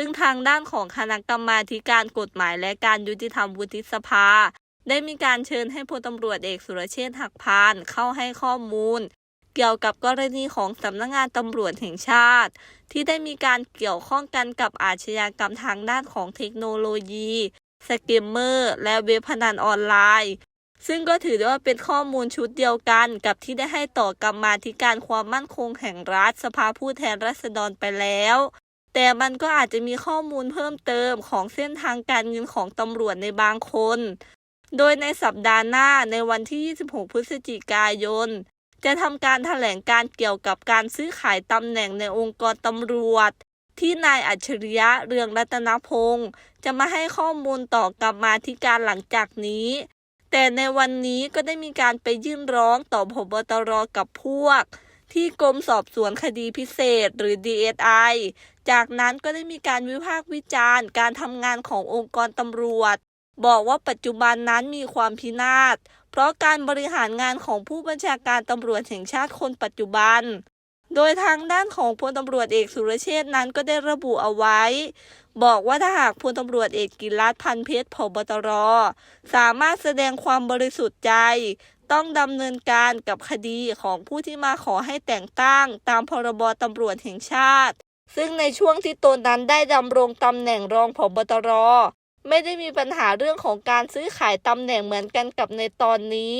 ซึ่งทางด้านของคณะกรรมาธิการกฎหมายและการยุติธรรมวุฒิสภา ได้มีการเชิญให้พลตำรวจเอกสุรเชษฐ์หักพานเข้าให้ข้อมูล เกี่ยวกับกรณีของสำนักงานตำรวจแห่งชาติ ที่ได้มีการเกี่ยวข้องกันกับอาชญากรรมทางด้านของเทคโนโลยีสเกมเมอร์ และเว็บพนันออนไลน์ซึ่งก็ถือได้ว่าเป็นข้อมูลชุดเดียวกันกับที่ได้ให้ต่อกรรมาธิการความมั่นคงแห่งรัฐสภาผู้แทนราษฎรไปแล้ว แต่มันก็อาจจะมีข้อมูลเพิ่มเติมของเส้นทางการเงินของตำรวจในบางคน โดยในสัปดาห์หน้าในวันที่ 26 พฤศจิกายน จะทำการแถลงการเกี่ยวกับการซื้อขายตำแหน่งในองค์กรตำรวจ ที่นายอัจฉริยะเรืองรัตนพงศ์จะมาให้ข้อมูลต่อกรรมาธิการหลังจากนี้ แต่ในวันนี้ก็ได้มีการไปยื่นร้องต่อพบตรกับพวก ที่กรมสอบสวนคดีพิเศษหรือ DSI จากนั้นก็ได้มีการวิพากษ์วิจารณ์การทำงานขององค์กรตำรวจ บอกว่าปัจจุบันนั้นมีความพินาศเพราะการบริหารงานของผู้บัญชาการตำรวจแห่งชาติคนปัจจุบัน โดยทางด้านของพลตำรวจเอกสุรเชษนั้นก็ได้ระบุเอาไว้ บอกว่าถ้าหากพลตำรวจเอกกิรัตพันเพชรพบตร สามารถแสดงความบริสุทธิ์ใจ ต้องดำเนินการกับคดีของผู้ที่มาขอให้แต่งตั้ง ตามพรบตำรวจแห่งชาติ ซึ่งในช่วงที่ตนนั้นได้ดำรงตำแหน่งรองผบตร ไม่ได้มีปัญหาเรื่องของการซื้อขายตำแหน่งเหมือนกันกับในตอนนี้